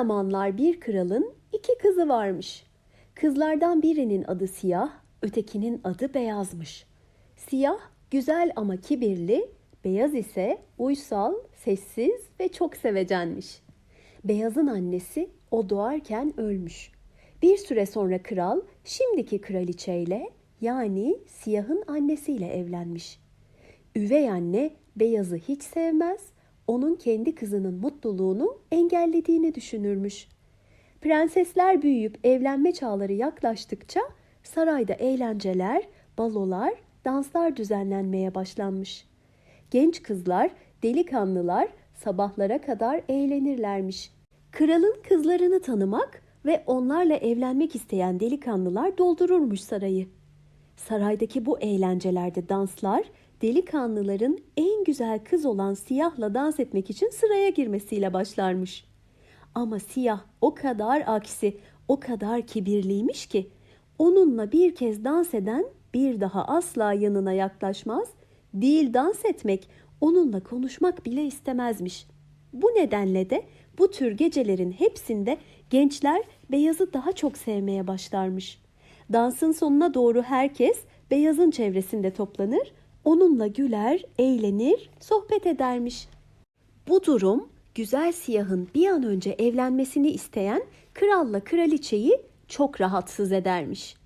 zamanlar bir kralın iki kızı varmış. Kızlardan birinin adı siyah, ötekinin adı beyazmış. Siyah güzel ama kibirli, beyaz ise uysal, sessiz ve çok sevecenmiş. Beyazın annesi o doğarken ölmüş. Bir süre sonra kral şimdiki kraliçeyle yani siyahın annesiyle evlenmiş. Üvey anne beyazı hiç sevmez, onun kendi kızının mutluluğunu engellediğini düşünürmüş. Prensesler büyüyüp evlenme çağları yaklaştıkça sarayda eğlenceler, balolar, danslar düzenlenmeye başlanmış. Genç kızlar, delikanlılar sabahlara kadar eğlenirlermiş. Kralın kızlarını tanımak ve onlarla evlenmek isteyen delikanlılar doldururmuş sarayı. Saraydaki bu eğlencelerde danslar delikanlıların en güzel kız olan siyahla dans etmek için sıraya girmesiyle başlarmış. Ama siyah o kadar aksi, o kadar kibirliymiş ki onunla bir kez dans eden bir daha asla yanına yaklaşmaz, değil dans etmek, onunla konuşmak bile istemezmiş. Bu nedenle de bu tür gecelerin hepsinde gençler beyazı daha çok sevmeye başlarmış. Dansın sonuna doğru herkes beyazın çevresinde toplanır, onunla güler, eğlenir, sohbet edermiş. Bu durum güzel siyahın bir an önce evlenmesini isteyen kralla kraliçeyi çok rahatsız edermiş.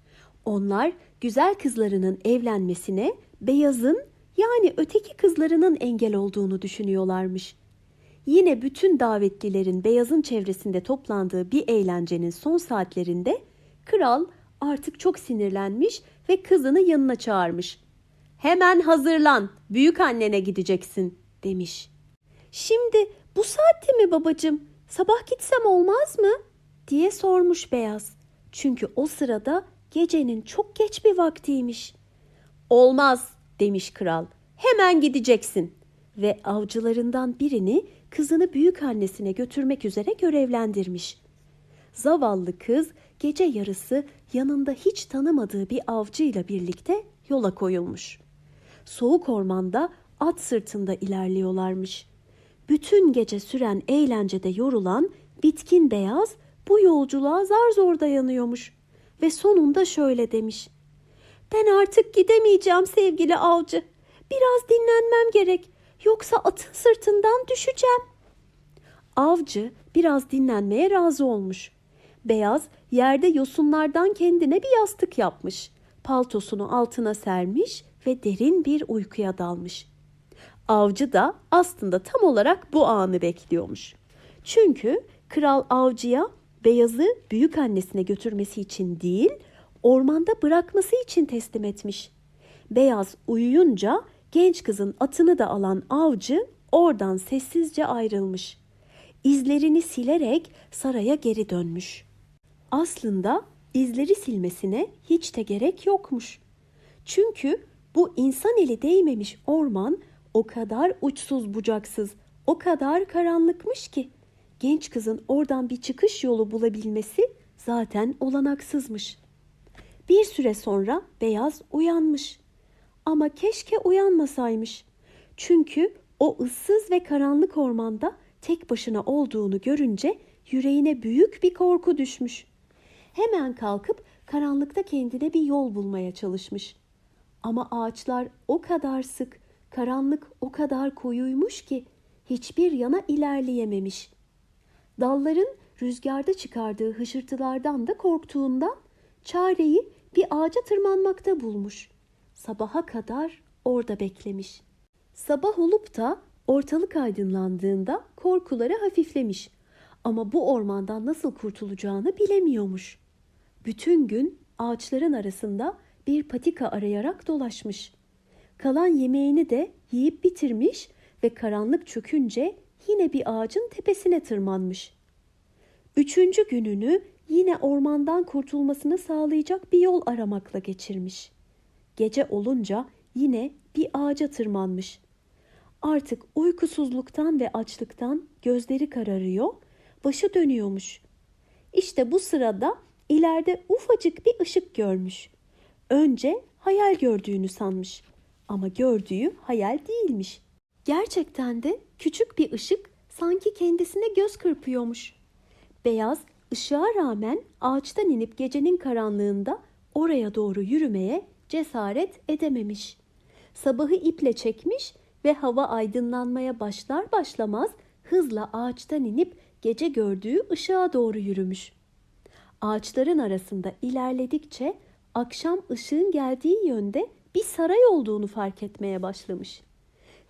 Onlar güzel kızlarının evlenmesine beyazın yani öteki kızlarının engel olduğunu düşünüyorlarmış. Yine bütün davetlilerin beyazın çevresinde toplandığı bir eğlencenin son saatlerinde kral artık çok sinirlenmiş ve kızını yanına çağırmış. Hemen hazırlan, büyük annene gideceksin demiş. Şimdi bu saatte mi babacığım? Sabah gitsem olmaz mı? diye sormuş beyaz. Çünkü o sırada gecenin çok geç bir vaktiymiş. Olmaz demiş kral. Hemen gideceksin ve avcılarından birini kızını büyük annesine götürmek üzere görevlendirmiş. Zavallı kız gece yarısı yanında hiç tanımadığı bir avcıyla birlikte yola koyulmuş. Soğuk ormanda at sırtında ilerliyorlarmış. Bütün gece süren eğlencede yorulan bitkin beyaz bu yolculuğa zar zor dayanıyormuş ve sonunda şöyle demiş. Ben artık gidemeyeceğim sevgili avcı. Biraz dinlenmem gerek. Yoksa atın sırtından düşeceğim. Avcı biraz dinlenmeye razı olmuş. Beyaz yerde yosunlardan kendine bir yastık yapmış. Paltosunu altına sermiş ve derin bir uykuya dalmış. Avcı da aslında tam olarak bu anı bekliyormuş. Çünkü kral avcıya beyazı büyük annesine götürmesi için değil, ormanda bırakması için teslim etmiş. Beyaz uyuyunca genç kızın atını da alan avcı oradan sessizce ayrılmış. İzlerini silerek saraya geri dönmüş. Aslında izleri silmesine hiç de gerek yokmuş. Çünkü bu insan eli değmemiş orman o kadar uçsuz bucaksız, o kadar karanlıkmış ki genç kızın oradan bir çıkış yolu bulabilmesi zaten olanaksızmış. Bir süre sonra beyaz uyanmış. Ama keşke uyanmasaymış. Çünkü o ıssız ve karanlık ormanda tek başına olduğunu görünce yüreğine büyük bir korku düşmüş. Hemen kalkıp karanlıkta kendine bir yol bulmaya çalışmış. Ama ağaçlar o kadar sık, karanlık o kadar koyuymuş ki hiçbir yana ilerleyememiş. Dalların rüzgarda çıkardığı hışırtılardan da korktuğundan çareyi bir ağaca tırmanmakta bulmuş. Sabaha kadar orada beklemiş. Sabah olup da ortalık aydınlandığında korkuları hafiflemiş. Ama bu ormandan nasıl kurtulacağını bilemiyormuş. Bütün gün ağaçların arasında bir patika arayarak dolaşmış. Kalan yemeğini de yiyip bitirmiş ve karanlık çökünce yine bir ağacın tepesine tırmanmış. Üçüncü gününü yine ormandan kurtulmasını sağlayacak bir yol aramakla geçirmiş. Gece olunca yine bir ağaca tırmanmış. Artık uykusuzluktan ve açlıktan gözleri kararıyor, başı dönüyormuş. İşte bu sırada ileride ufacık bir ışık görmüş. Önce hayal gördüğünü sanmış ama gördüğü hayal değilmiş. Gerçekten de küçük bir ışık sanki kendisine göz kırpıyormuş. Beyaz ışığa rağmen ağaçtan inip gecenin karanlığında oraya doğru yürümeye cesaret edememiş. Sabahı iple çekmiş ve hava aydınlanmaya başlar başlamaz hızla ağaçtan inip gece gördüğü ışığa doğru yürümüş. Ağaçların arasında ilerledikçe akşam ışığın geldiği yönde bir saray olduğunu fark etmeye başlamış.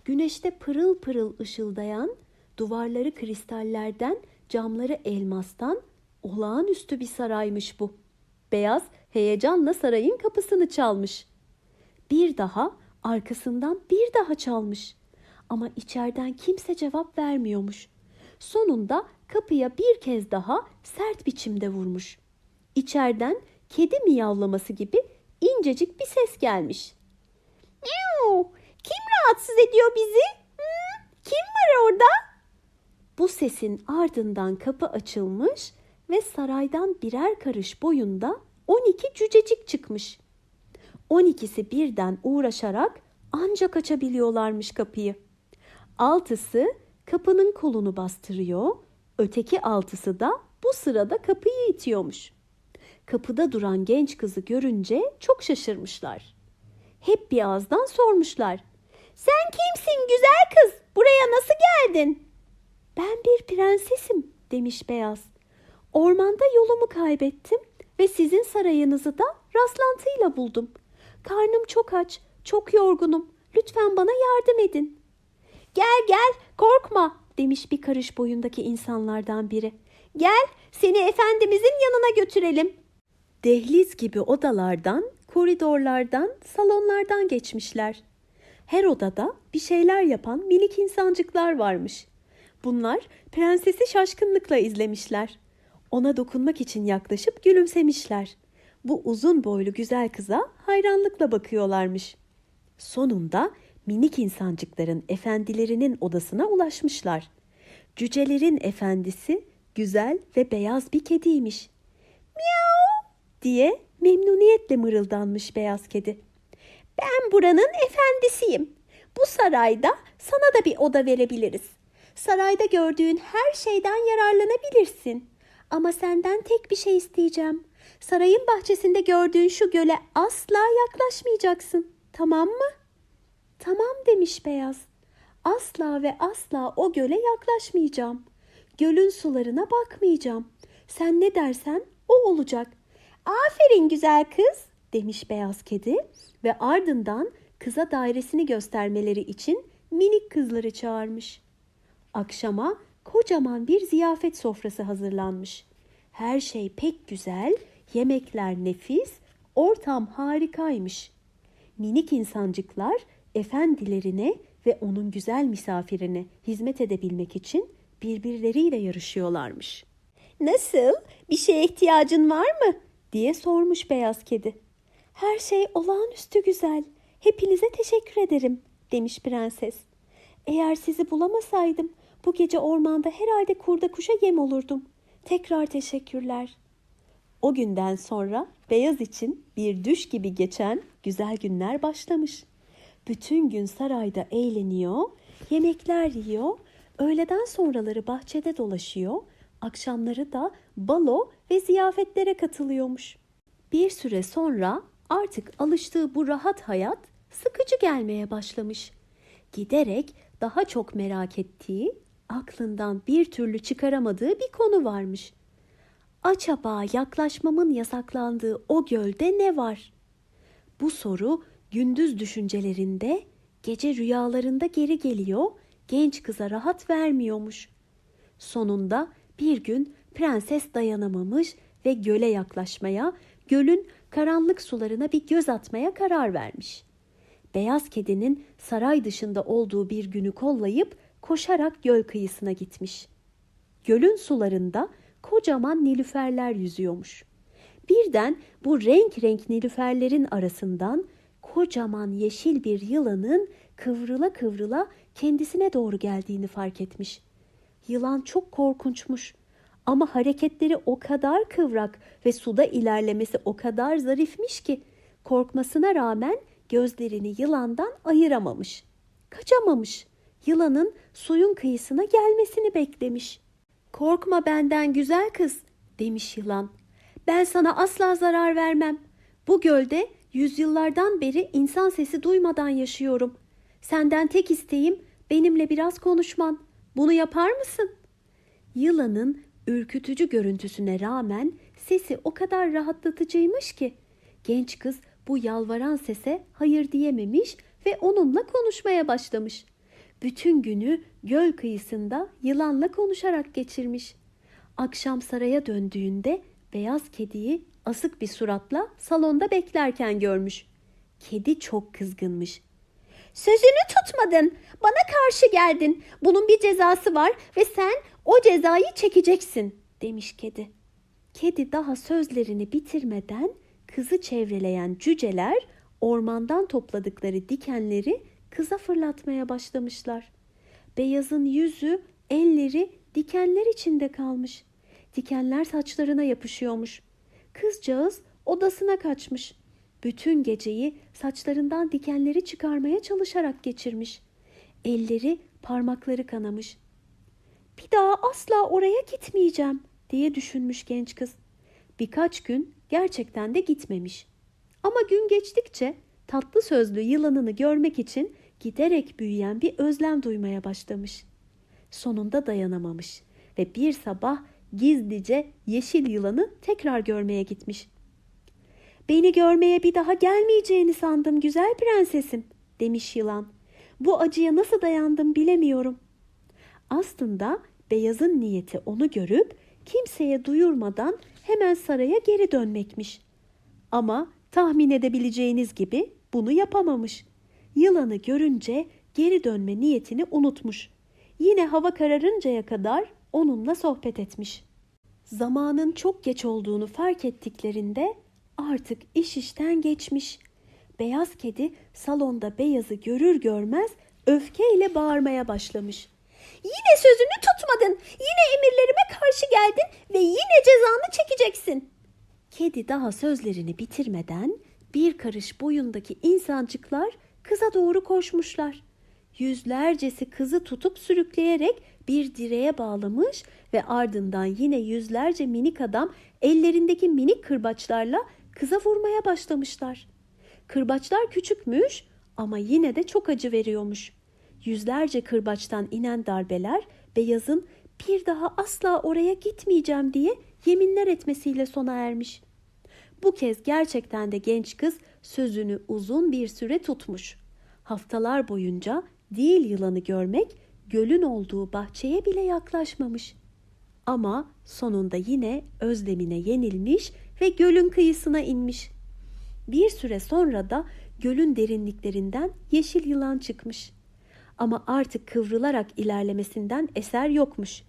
Güneşte pırıl pırıl ışıldayan, duvarları kristallerden, camları elmastan olağanüstü bir saraymış bu. Beyaz heyecanla sarayın kapısını çalmış. Bir daha arkasından bir daha çalmış. Ama içeriden kimse cevap vermiyormuş. Sonunda kapıya bir kez daha sert biçimde vurmuş. İçeriden kedi miyavlaması gibi incecik bir ses gelmiş. Miau! Kim rahatsız ediyor bizi? Hmm, kim var orada? Bu sesin ardından kapı açılmış ve saraydan birer karış boyunda 12 cücecik çıkmış. 12'si birden uğraşarak ancak açabiliyorlarmış kapıyı. Altısı kapının kolunu bastırıyor, öteki altısı da bu sırada kapıyı itiyormuş. Kapıda duran genç kızı görünce çok şaşırmışlar. Hep bir ağızdan sormuşlar. Sen kimsin güzel kız? Buraya nasıl geldin? Ben bir prensesim demiş beyaz. Ormanda yolumu kaybettim ve sizin sarayınızı da rastlantıyla buldum. Karnım çok aç, çok yorgunum. Lütfen bana yardım edin. Gel gel, korkma demiş bir karış boyundaki insanlardan biri. Gel, seni efendimizin yanına götürelim. Dehliz gibi odalardan, koridorlardan, salonlardan geçmişler. Her odada bir şeyler yapan minik insancıklar varmış. Bunlar prensesi şaşkınlıkla izlemişler. Ona dokunmak için yaklaşıp gülümsemişler. Bu uzun boylu güzel kıza hayranlıkla bakıyorlarmış. Sonunda minik insancıkların efendilerinin odasına ulaşmışlar. Cücelerin efendisi güzel ve beyaz bir kediymiş. Miau diye memnuniyetle mırıldanmış beyaz kedi. Ben buranın efendisiyim. Bu sarayda sana da bir oda verebiliriz. Sarayda gördüğün her şeyden yararlanabilirsin. Ama senden tek bir şey isteyeceğim. Sarayın bahçesinde gördüğün şu göle asla yaklaşmayacaksın. Tamam mı? Tamam demiş beyaz. Asla ve asla o göle yaklaşmayacağım. Gölün sularına bakmayacağım. Sen ne dersen o olacak. Aferin güzel kız demiş beyaz kedi ve ardından kıza dairesini göstermeleri için minik kızları çağırmış. Akşama kocaman bir ziyafet sofrası hazırlanmış. Her şey pek güzel, yemekler nefis, ortam harikaymış. Minik insancıklar efendilerine ve onun güzel misafirine hizmet edebilmek için birbirleriyle yarışıyorlarmış. Nasıl? Bir şeye ihtiyacın var mı? Diye sormuş beyaz kedi. Her şey olağanüstü güzel. Hepinize teşekkür ederim demiş prenses. Eğer sizi bulamasaydım bu gece ormanda herhalde kurda kuşa yem olurdum. Tekrar teşekkürler. O günden sonra beyaz için bir düş gibi geçen güzel günler başlamış. Bütün gün sarayda eğleniyor, yemekler yiyor, öğleden sonraları bahçede dolaşıyor, akşamları da balo ve ziyafetlere katılıyormuş. Bir süre sonra artık alıştığı bu rahat hayat sıkıcı gelmeye başlamış. Giderek daha çok merak ettiği, aklından bir türlü çıkaramadığı bir konu varmış. Acaba yaklaşmamın yasaklandığı o gölde ne var? Bu soru gündüz düşüncelerinde, gece rüyalarında geri geliyor, genç kıza rahat vermiyormuş. Sonunda bir gün prenses dayanamamış ve göle yaklaşmaya, gölün karanlık sularına bir göz atmaya karar vermiş. Beyaz kedinin saray dışında olduğu bir günü kollayıp koşarak göl kıyısına gitmiş. Gölün sularında kocaman nilüferler yüzüyormuş. Birden bu renk renk nilüferlerin arasından kocaman yeşil bir yılanın kıvrıla kıvrıla kendisine doğru geldiğini fark etmiş. Yılan çok korkunçmuş ama hareketleri o kadar kıvrak ve suda ilerlemesi o kadar zarifmiş ki korkmasına rağmen gözlerini yılandan ayıramamış. Kaçamamış. Yılanın suyun kıyısına gelmesini beklemiş. Korkma benden güzel kız demiş yılan. Ben sana asla zarar vermem. Bu gölde yüzyıllardan beri insan sesi duymadan yaşıyorum. Senden tek isteğim benimle biraz konuşman. Bunu yapar mısın? Yılanın ürkütücü görüntüsüne rağmen sesi o kadar rahatlatıcıymış ki genç kız bu yalvaran sese hayır diyememiş ve onunla konuşmaya başlamış. Bütün günü göl kıyısında yılanla konuşarak geçirmiş. Akşam saraya döndüğünde beyaz kediyi asık bir suratla salonda beklerken görmüş. Kedi çok kızgınmış. Sözünü tutmadın. Bana karşı geldin. Bunun bir cezası var ve sen o cezayı çekeceksin, demiş kedi. Kedi daha sözlerini bitirmeden kızı çevreleyen cüceler ormandan topladıkları dikenleri kıza fırlatmaya başlamışlar. Beyazın yüzü, elleri dikenler içinde kalmış. Dikenler saçlarına yapışıyormuş. Kızcağız odasına kaçmış. Bütün geceyi saçlarından dikenleri çıkarmaya çalışarak geçirmiş. Elleri, parmakları kanamış. Bir daha asla oraya gitmeyeceğim diye düşünmüş genç kız. Birkaç gün gerçekten de gitmemiş. Ama gün geçtikçe tatlı sözlü yılanını görmek için giderek büyüyen bir özlem duymaya başlamış. Sonunda dayanamamış ve bir sabah gizlice yeşil yılanı tekrar görmeye gitmiş. Beni görmeye bir daha gelmeyeceğini sandım güzel prensesim demiş yılan. Bu acıya nasıl dayandım bilemiyorum. Aslında beyazın niyeti onu görüp kimseye duyurmadan hemen saraya geri dönmekmiş. Ama tahmin edebileceğiniz gibi bunu yapamamış. Yılanı görünce geri dönme niyetini unutmuş. Yine hava kararıncaya kadar onunla sohbet etmiş. Zamanın çok geç olduğunu fark ettiklerinde artık iş işten geçmiş. Beyaz kedi salonda beyazı görür görmez öfkeyle bağırmaya başlamış. Yine sözünü tutmadın. Yine emirlerime karşı geldin ve yine cezanı çekeceksin. Kedi daha sözlerini bitirmeden bir karış boyundaki insancıklar kıza doğru koşmuşlar. Yüzlercesi kızı tutup sürükleyerek bir direğe bağlamış ve ardından yine yüzlerce minik adam ellerindeki minik kırbaçlarla kıza vurmaya başlamışlar. Kırbaçlar küçükmüş ama yine de çok acı veriyormuş. Yüzlerce kırbaçtan inen darbeler beyazın bir daha asla oraya gitmeyeceğim diye yeminler etmesiyle sona ermiş. Bu kez gerçekten de genç kız sözünü uzun bir süre tutmuş. Haftalar boyunca değil yılanı görmek gölün olduğu bahçeye bile yaklaşmamış. Ama sonunda yine özlemine yenilmiş ve gölün kıyısına inmiş. Bir süre sonra da gölün derinliklerinden yeşil yılan çıkmış. Ama artık kıvrılarak ilerlemesinden eser yokmuş.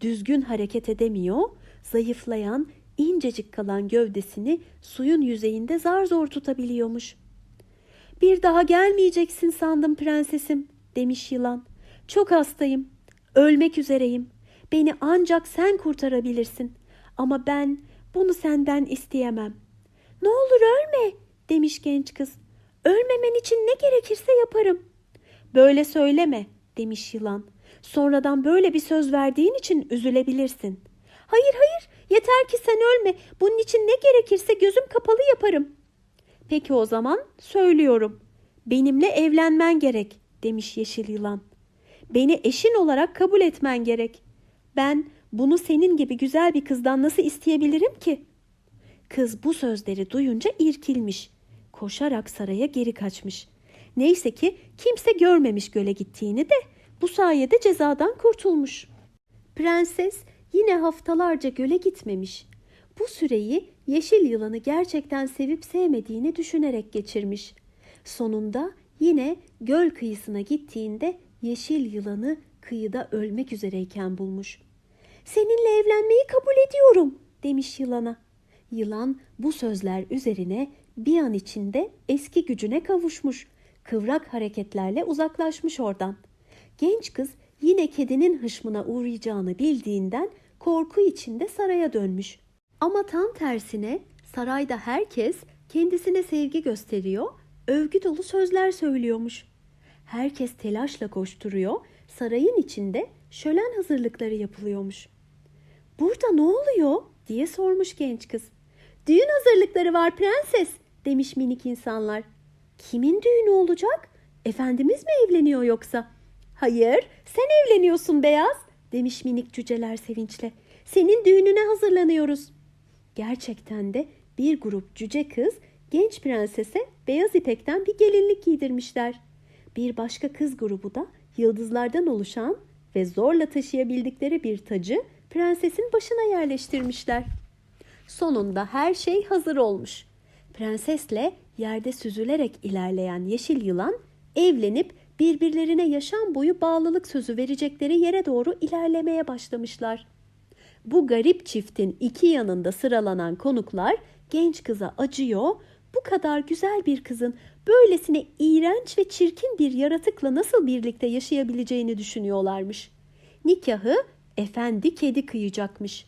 Düzgün hareket edemiyor, zayıflayan, incecik kalan gövdesini suyun yüzeyinde zar zor tutabiliyormuş. Bir daha gelmeyeceksin sandım prensesim, demiş yılan. Çok hastayım, ölmek üzereyim. Beni ancak sen kurtarabilirsin. Ama ben bunu senden isteyemem. Ne olur ölme, demiş genç kız. Ölmemen için ne gerekirse yaparım. Böyle söyleme, demiş yılan. Sonradan böyle bir söz verdiğin için üzülebilirsin. Hayır hayır, yeter ki sen ölme. Bunun için ne gerekirse gözüm kapalı yaparım. Peki o zaman söylüyorum. Benimle evlenmen gerek, demiş yeşil yılan. Beni eşin olarak kabul etmen gerek. Ben bunu senin gibi güzel bir kızdan nasıl isteyebilirim ki? Kız bu sözleri duyunca irkilmiş. Koşarak saraya geri kaçmış. Neyse ki kimse görmemiş göle gittiğini de bu sayede cezadan kurtulmuş. Prenses yine haftalarca göle gitmemiş. Bu süreyi yeşil yılanı gerçekten sevip sevmediğini düşünerek geçirmiş. Sonunda yine göl kıyısına gittiğinde yeşil yılanı kıyıda ölmek üzereyken bulmuş. Seninle evlenmeyi kabul ediyorum demiş yılana. Yılan bu sözler üzerine bir an içinde eski gücüne kavuşmuş. Kıvrak hareketlerle uzaklaşmış oradan. Genç kız yine kedinin hışmına uğrayacağını bildiğinden korku içinde saraya dönmüş. Ama tam tersine sarayda herkes kendisine sevgi gösteriyor, övgü dolu sözler söylüyormuş. Herkes telaşla koşturuyor, sarayın içinde şölen hazırlıkları yapılıyormuş. Burada ne oluyor diye sormuş genç kız. Düğün hazırlıkları var prenses demiş minik insanlar. Kimin düğünü olacak? Efendimiz mi evleniyor yoksa? Hayır, sen evleniyorsun beyaz demiş minik cüceler sevinçle. Senin düğününe hazırlanıyoruz. Gerçekten de bir grup cüce kız genç prensese beyaz ipekten bir gelinlik giydirmişler. Bir başka kız grubu da yıldızlardan oluşan ve zorla taşıyabildikleri bir tacı prensesin başına yerleştirmişler. Sonunda her şey hazır olmuş. Prensesle yerde süzülerek ilerleyen yeşil yılan evlenip birbirlerine yaşam boyu bağlılık sözü verecekleri yere doğru ilerlemeye başlamışlar. Bu garip çiftin iki yanında sıralanan konuklar genç kıza acıyor, bu kadar güzel bir kızın böylesine iğrenç ve çirkin bir yaratıkla nasıl birlikte yaşayabileceğini düşünüyorlarmış. Nikahı efendi kedi kıyacakmış.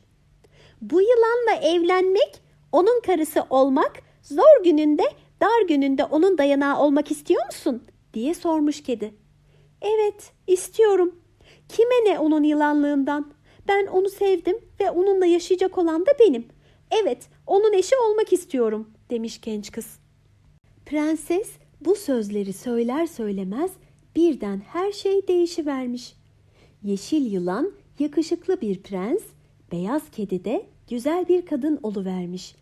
Bu yılanla evlenmek, onun karısı olmak, zor gününde, dar gününde onun dayanağı olmak istiyor musun? diye sormuş kedi. Evet, istiyorum. Kime ne onun yılanlığından? Ben onu sevdim ve onunla yaşayacak olan da benim. Evet, onun eşi olmak istiyorum, demiş genç kız. Prenses bu sözleri söyler söylemez birden her şey değişivermiş. Yeşil yılan yakışıklı bir prens, beyaz kedi de güzel bir kadın oluvermiş.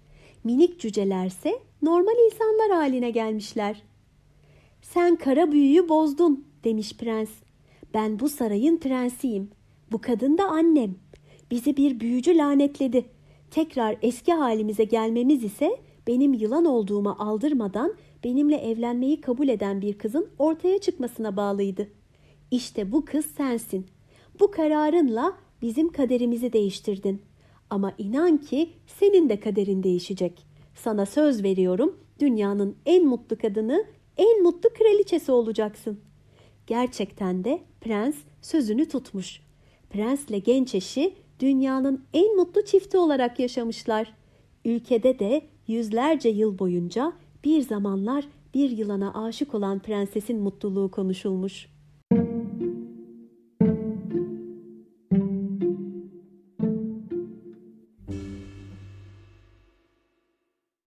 Minik cücelerse normal insanlar haline gelmişler. Sen kara büyüyü bozdun demiş prens. Ben bu sarayın prensiyim. Bu kadın da annem. Bizi bir büyücü lanetledi. Tekrar eski halimize gelmemiz ise benim yılan olduğumu aldırmadan benimle evlenmeyi kabul eden bir kızın ortaya çıkmasına bağlıydı. İşte bu kız sensin. Bu kararınla bizim kaderimizi değiştirdin. Ama inan ki senin de kaderin değişecek. Sana söz veriyorum dünyanın en mutlu kadını, en mutlu kraliçesi olacaksın. Gerçekten de prens sözünü tutmuş. Prensle genç eşi dünyanın en mutlu çifti olarak yaşamışlar. Ülkede de yüzlerce yıl boyunca bir zamanlar bir yılana aşık olan prensesin mutluluğu konuşulmuş.''